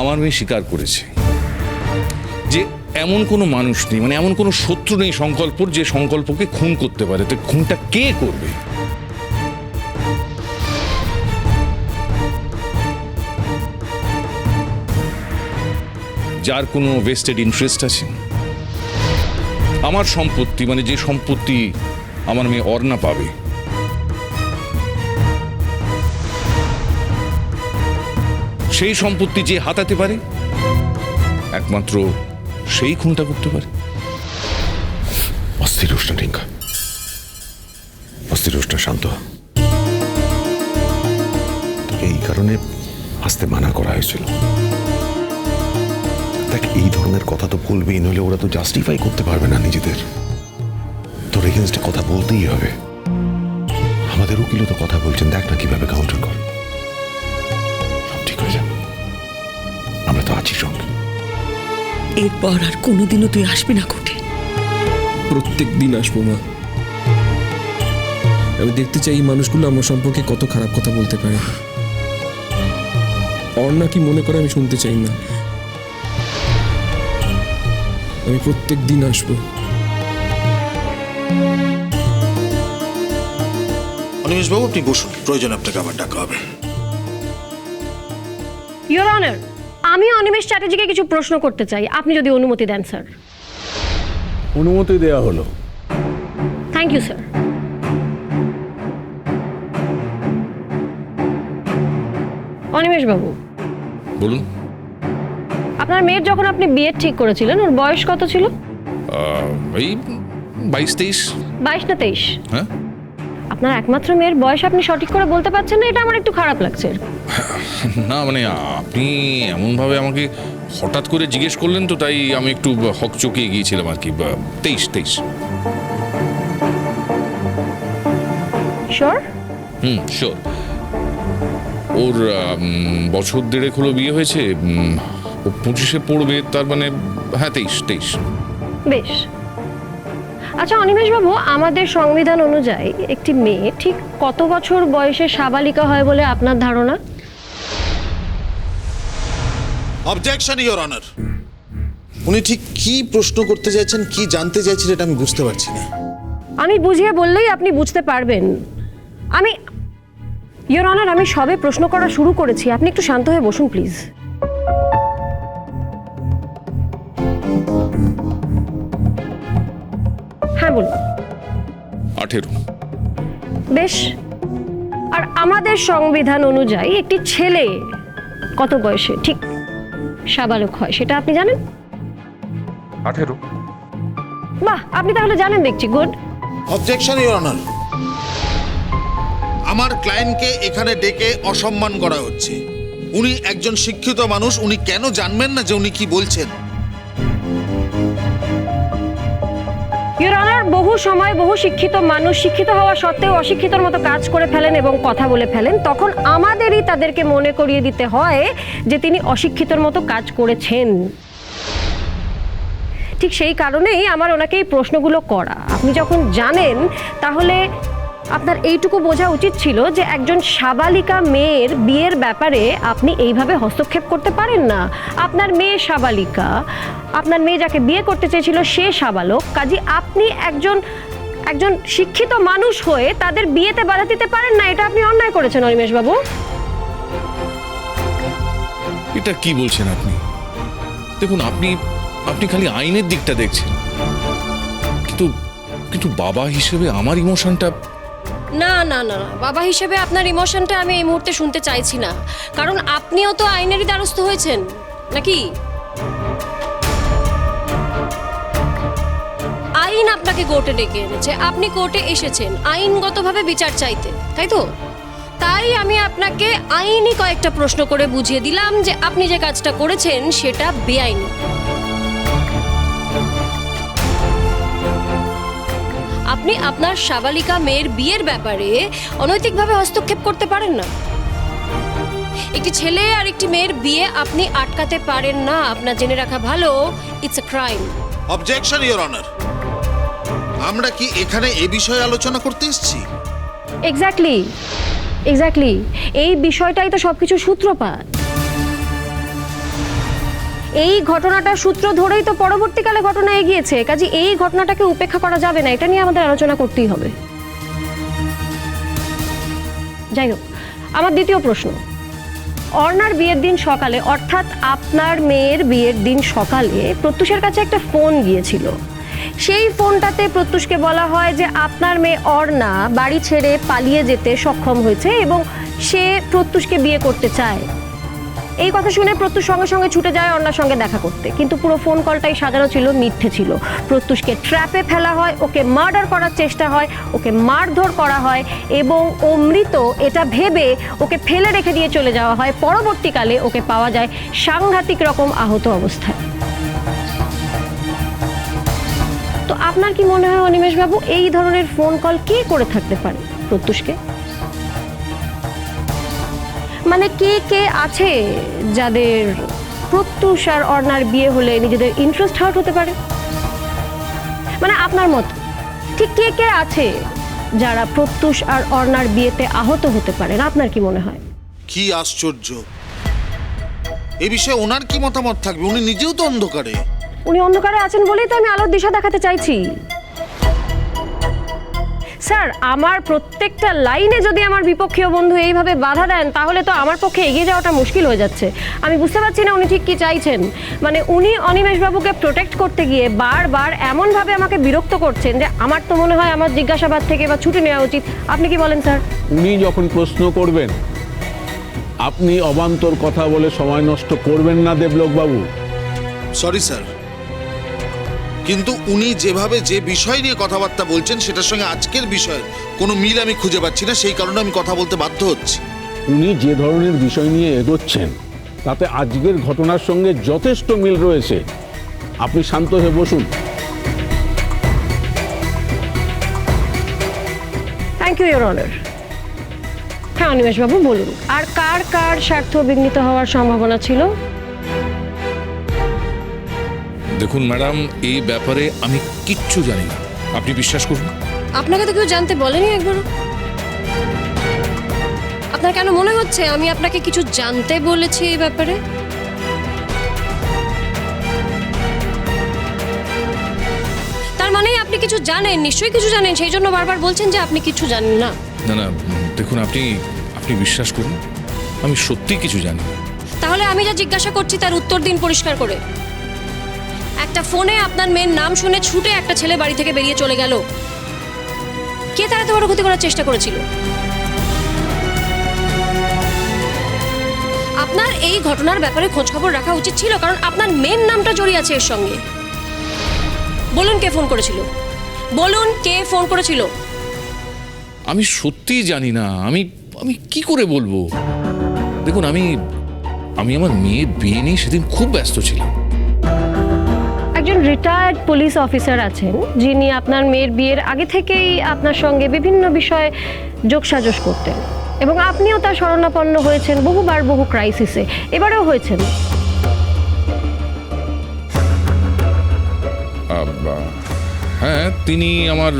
আমার মেয়ে স্বীকার করেছে যে এমন কোনো মানুষ নেই মানে এমন কোনো শত্রু নেই সংকল্পর যে সংকল্পকে খুন করতে পারে। তো খুনটা কে করবে? যার কোনো ভেস্টেড ইন্টারেস্ট আছে? আমার সম্পত্তি মানে যে সম্পত্তি আমার মেয়ে অর্ণা পাবে সেই সম্পত্তি যে হাতাতে পারে, একমাত্র সেই খুনটা করতে পারে। অস্থির উষ্ণ রিঙ্কা অস্থির উষ্ণ শান্ত। এই কারণে আসতে মানা করা হয়েছিল। দেখ, এই ধরনের কথা তো বলবেই, নইলে ওরা তো জাস্টিফাই করতে পারবে না নিজেদের। তোর এগেনস্টে কথা বলতেই হবে। আমাদের উকিলও তো কথা বলছেন, দেখ না কীভাবে কাউন্টার কর। আমরা তো আছি সঙ্গে। এরপর আর কোনোদিনও তুই আসবি না কোর্টে। প্রত্যেক দিন আসব মা। আমি দেখতে চাই এই মানুষগুলো আমার সম্পর্কে কত খারাপ কথা বলতে পারে। অর্ণা কি মনে করে আমি শুনতে চাই না। আমি প্রত্যেক দিন আসব। অনিমেষবাবু আপনি বসুন। প্রয়োজন আপনাকে আবার ডাকা হবে। ইয়োর অনার আমি অনিমেষ চ্যাটার্জিকে কিছু প্রশ্ন করতে চাই। আপনি যদি অনুমতি দেন স্যার। অনুমতি দেওয়া হলো। থ্যাংক ইউ স্যার অনিমেষ বাবু। বলুন। আপনার মেয়ের যখন আপনি বিয়ে ঠিক করেছিলেন ওর বয়স কত ছিল? এই বাইশ তেইশ। বাইশ না তেইশ? হ্যাঁ। আপনার একমাত্র মেয়ের বয়স আপনি সঠিক করে বলতে পারছেন না এটা আমার একটু খারাপ লাগছে। না মানে আপনি এমনভাবে আমাকে হঠাৎ করে জিজ্ঞেস করলেন তো তাই আমি একটু হক চকিয়ে গিয়েছিলাম আর কি। তেইশ তেইশ। শিওর হুম শিওর ওর বছর দেড়েক হলো বিয়ে হয়েছে ও পঁচিশে পড়বে তার মানে হ্যাঁ তেইশ তেইশ। বেশ। আচ্ছা অনিমেষ বাবু আমাদের সংবিধান অনুযায়ী একটি মেয়ে ঠিক কত বছর বয়সে সাবালিকা হয় বলে আপনার ধারণা? অবজেকশন ইওর অনার উনি ঠিক কি প্রশ্ন করতে চাইছেন কি জানতে চাইছেন এটা আমি বুঝতে পারছি না। আমি বুঝিয়ে বললেই আপনি বুঝতে পারবেন। আমি ইওর অনার আমি সবে প্রশ্ন করা শুরু করেছি। আপনি একটু শান্ত হয়ে বসুন প্লিজ বেশ। আর আমাদের সংবিধান অনুযায়ী একটি ছেলে কত বয়সে? ঠিক সাবালক হয় সেটা আপনি জানেন? আঠেরো। বাহ আপনি তাহলে জানেন দেখছি গুড। অবজেকশন ইওর অনার আমার ক্লায়েন্টকে এখানে ডেকে অসম্মান করা হচ্ছে। উনি একজন শিক্ষিত মানুষ উনি কেন জানবেন না যে উনি কি বলছেন? ইউর অনার বহু সময় বহু শিক্ষিত মানুষ শিক্ষিত হওয়া সত্ত্বেও অশিক্ষিতর মতো কাজ করে ফেলেন এবং কথা বলে ফেলেন। তখন আমাদেরই তাদেরকে মনে করিয়ে দিতে হয় যে তিনি অশিক্ষিতর মতো কাজ করেছেন। ঠিক সেই কারণেই আমার ওনাকে এই প্রশ্নগুলো করা। আপনি যখন জানেন, তাহলে আপনার এইটুকু বোঝা উচিত ছিল যে একজন সাবালিকা মেয়ের বিয়ের ব্যাপারে আপনি এইভাবে হস্তক্ষেপ করতে পারেন না। আপনার মেয়ে সাবালিকা, আপনার মেয়ে যাকে বিয়ে করতে চেয়েছিল সে সাবালক, কাজী আপনি একজন একজন শিক্ষিত মানুষ হয়ে তাদের বিয়েতে বাধা দিতে পারেন না, এটা আপনি অন্যায় করেছেন বাবু এটা কি বলছেন আপনি? দেখুন, আপনি আপনি খালি আইনের দিকটা দেখছেন। কিন্তু কিন্তু বাবা হিসেবে আমার ইমোশনটা না না না বাবা হিসেবে আপনার ইমোশনটা আমি এই মুহূর্তে শুনতে চাইছি না। কারণ আপনিও তো আইনেরই দ্বারস্থ হয়েছেন, নাকি? আইন আপনাকে কোর্টে ডেকে এনেছে। আপনি কোর্টে এসেছেন, আইনগতভাবে বিচার চাইতে, তাই তো? তাই আমি আপনাকে আইনি কয়েকটা প্রশ্ন করে বুঝিয়ে দিলাম যে আপনি যে কাজটা করেছেন, সেটা বেআইনি। আপনি আপনার সাবালিকা মেয়ের বিয়ের ব্যাপারে অনৈতিকভাবে হস্তক্ষেপ করতে পারেন না। একটি ছেলে আর একটি মেয়ের বিয়ে আপনি আটকাতে পারেন না। আপনার জেনে রাখা ভালো it's a crime objection your honour আমরা কি এখানে এ বিষয়ে আলোচনা করতে এসেছি? এক্স্যাক্টলি এক্স্যাক্টলি এই বিষয়টাই তো সবকিছু সূত্রপাত। এই ঘটনাটার সূত্র ধরেই তো পরবর্তীকালে ঘটনা এগিয়েছে। কাজে এই ঘটনাটাকে উপেক্ষা করা যাবে না, এটা নিয়ে আমাদের আলোচনা করতেই হবে। যাই হোক, আমার দ্বিতীয় প্রশ্ন। অর্ণার বিয়ের দিন সকালে, অর্থাৎ আপনার মেয়ের বিয়ের দিন সকালে, প্রত্যুষের কাছে একটা ফোন গিয়েছিল। সেই ফোনটাতে প্রত্যুষকে বলা হয় যে, আপনার মেয়ে অর্ণা বাড়ি ছেড়ে পালিয়ে যেতে সক্ষম হয়েছে এবং সে প্রত্যুষকে বিয়ে করতে চায়। এই কথা শুনে প্রত্যুষ সঙ্গে সঙ্গে ছুটে যায় অর্ণার সঙ্গে দেখা করতে। কিন্তু পুরো ফোন কলটাই সাজানো ছিল, মিথ্যে ছিল। প্রত্যুষকে ট্র্যাপে ফেলা হয়, ওকে মার্ডার করার চেষ্টা হয়, ওকে মারধর করা হয় এবং ও মৃত এটা ভেবে ওকে ফেলে রেখে দিয়ে চলে যাওয়া হয়। পরবর্তীকালে ওকে পাওয়া যায় সাংঘাতিক রকম আহত অবস্থায়। তো আপনার কি মনে হয় অনিমেষবাবু, এই ধরনের ফোন কল কে করে থাকতে পারে প্রত্যুষকে? মানে কে কে আছে যাদের প্রত্যুষ আর অর্ণার বিয়ে হলে নিজেদের ইন্টারেস্ট হার্ট হতে পারে? মানে আপনার মত ঠিক কে কে আছে যারা প্রত্যুষ আর অর্ণার বিয়েতে আহত হতে পারেন? আপনার কি মনে হয়? কি আশ্চর্য। এ বিষয়ে ওনার কি মতামত থাকবে? উনি নিজেও তো অন্ধকারে। উনি অন্ধকারে আছেন বলেই তো আমি আলোর দিশা দেখাতে চাইছি। স্যার আমার প্রত্যেকটা লাইনে যদি আমার বিপক্ষীয় বন্ধু এইভাবে বাধা দেন তাহলে তো আমার পক্ষে এগিয়ে যাওয়াটা মুশকিল হয়ে যাচ্ছে। আমি বুঝতে পারছি না উনি ঠিক কি চাইছেন। মানে উনি অনিমেষবাবুকে প্রোটেক্ট করতে গিয়ে বারবার এমনভাবে আমাকে বিরক্ত করছেন যে আমার তো মনে হয় আমার জিজ্ঞাসাবাদ থেকে বা ছুটি নেওয়া উচিত। আপনি কি বলেন স্যার? উনি যখন প্রশ্ন করবেন আপনি অবান্তর কথা বলে সময় নষ্ট করবেন না দেবলোকবাবু। সরি স্যার কিন্তু উনি যেভাবে যে বিষয় নিয়ে কথাবার্তা বলছেন সেটার সঙ্গে আজকের বিষয় কোনো মিল আমি খুঁজে পাচ্ছি না সেই কারণে আমি কথা বলতে বাধ্য হচ্ছি। উনি যে ধরনের বিষয় নিয়ে এগোচ্ছেন তাতে আজকের ঘটনার সঙ্গে যথেষ্ট মিল রয়েছে। আপনি শান্ত হয়ে বসুন। থ্যাংক ইউ ইয়োর অনার হ্যাঁ অনিমেষবাবু বলুন। আর কার কার স্বার্থ বিঘ্নিত হওয়ার সম্ভাবনা ছিল? দেখুন ম্যাডাম এই ব্যাপারে আমি কিচ্ছু জানি না। আপনি বিশ্বাস করুন। আপনাকে তো কেউ জানতে বলেনি একবারও। আপনার কেন মনে হচ্ছে আমি আপনাকে কিছু জানতে বলেছি এই ব্যাপারে? তার মানে আপনি কিছু জানেন নিশ্চয়ই কিছু জানেন সেই জন্য বারবার বলছেন যে আপনি কিছু জানেন না। না না দেখুন আপনি আপনি বিশ্বাস করুন আমি সত্যি কিছু জানি তাহলে আমি যা জিজ্ঞাসা করছি তার উত্তর দিন পরিষ্কার করে। একটা ফোনে আপনার মেয়ের নাম শুনে ছুটে একটা ছেলে বাড়ি থেকে বেরিয়ে চলে গেল। কে তার এত বড় ক্ষতি করার চেষ্টা করেছিল? আপনার এই ঘটনার ব্যাপারে খোঁজ খবর রাখা উচিত ছিল, কারণ আপনার মেয়ের নামটা জড়িয়ে আছে এর সঙ্গে। বলুন কে ফোন করেছিল। বলুন কে ফোন করেছিল। আমি সত্যিই জানি না, আমি আমি কি করে বলব? দেখুন, আমি আমি আমার মেয়ের বিয়ে নিয়ে সেদিন খুব ব্যস্ত ছিলাম। রিটায়ার্ড পুলিশ অফিসার আছেন। যিনি আপনার মেয়ের বিয়ের আগে থেকেই আপনার সঙ্গে বিভিন্ন বিষয়ে যোগসাজশ করতেন এবং আপনিও তার শরণাপন্ন হয়েছেন বহুবার বহু ক্রাইসিসে এবারেও হয়েছেন। হ্যাঁ তিনি আমার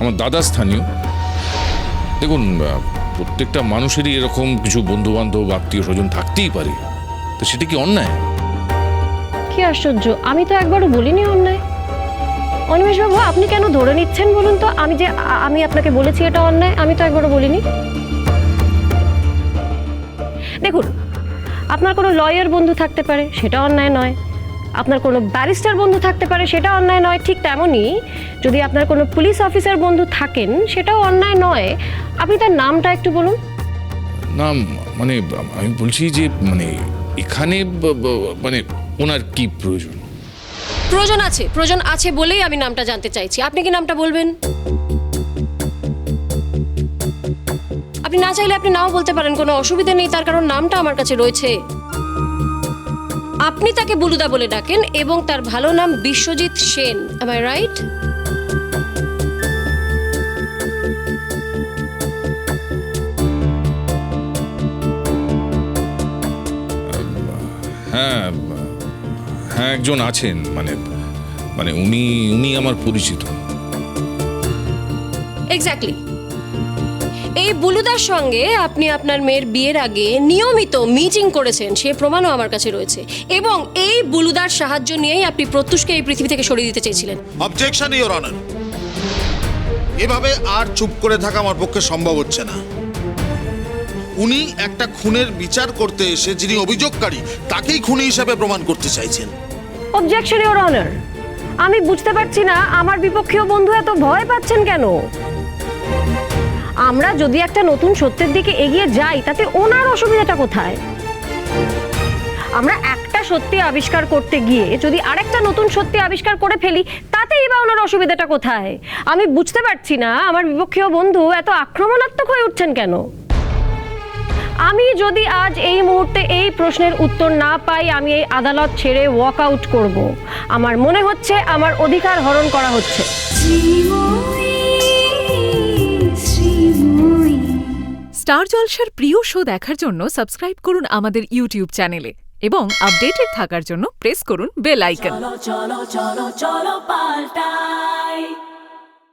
আমার দাদা স্থানীয়। দেখুন প্রত্যেকটা মানুষেরই এরকম কিছু বন্ধু বান্ধব আত্মীয় স্বজন থাকতেই পারে। তো সেটা কি অন্যায়? কি আশ্চর্য? আমি তো একবারও বলিনি অন্যায়। অনিমেষবাবু, আপনি কেন ধরে নিচ্ছেন বলুন তো? আমি যে আমি আপনাকে বলেছি এটা অন্যায়, আমি তো একবারও বলিনি। দেখুন, আপনার কোনো লয়ার বন্ধু থাকতে পারে, সেটা অন্যায় নয়। আপনার কোনো ব্যারিস্টার বন্ধু থাকতে পারে, সেটা অন্যায় নয়। ঠিক তেমনই যদি আপনার কোনো পুলিশ অফিসার বন্ধু থাকেন, সেটাও অন্যায় নয়। আপনি তার নামটা একটু বলুন। না মানে আমি বলছি যে মানে এখানে মানে ওনার কি প্রয়োজন? প্রয়োজন আছে প্রয়োজন আছে বলেই আমি নামটা জানতে চাইছি। আপনি কি নামটা বলবেন? আপনি না চাইলে আপনি নাও বলতে পারেন কোনো অসুবিধা নেই তার কারণ নামটা আমার কাছে রয়েছে। আপনি তাকে বুলুদা বলে ডাকেন এবং তার ভালো নাম বিশ্বজিৎ সেন আই রাইট হ্যাঁ হ্যাঁ একজন আছেন মানে মানে উনি উনি আমার পরিচিত। এক্স্যাক্টলি এই বুলুদার সঙ্গে আপনি আপনার মেয়ের বিয়ের আগে নিয়মিত মিটিং করেছেন সে প্রমাণও আমার কাছে রয়েছে। এবং এই বুলুদার সাহায্য নিয়েই আপনি প্রত্যুষকে এই পৃথিবী থেকে সরিয়ে দিতে চেয়েছিলেন। অবজেকশন ইওর অনার এভাবে আর চুপ করে থাকা আমার পক্ষে সম্ভব হচ্ছে না। উনি একটা খুনের বিচার করতে এসে যিনি অভিযোগকারী তাকেই খুনি হিসাবে প্রমাণ করতে চাইছেন। অবজেকশন ইওর অনার আমি বুঝতে পারছি না, আমার বিপক্ষীয় বন্ধু এত ভয় পাচ্ছেন কেন? আমরা যদি একটা নতুন সত্যের দিকে এগিয়ে যাই, তাতে ওনার অসুবিধাটা কোথায়? আমরা একটা সত্যি আবিষ্কার করতে গিয়ে, যদি আরেকটা নতুন সত্যি আবিষ্কার করে ফেলি, তাতেই বা ওনার অসুবিধাটা কোথায়? আমি বুঝতে পারছি না, আমার বিপক্ষীয় বন্ধু এত আক্রমণাত্মক হয়ে উঠছেন কেন? আমি যদি আজ এই মুহূর্তে এই প্রশ্নের উত্তর না পাই আমি এই আদালত ছেড়ে ওয়াক আউট করব। আমার মনে হচ্ছে আমার অধিকার হরণ করা হচ্ছে। স্টার জলসার প্রিয় শো দেখার জন্য সাবস্ক্রাইব করুন আমাদের ইউটিউব চ্যানেলে এবং আপডেটেড থাকার জন্য প্রেস করুন বেল আইকন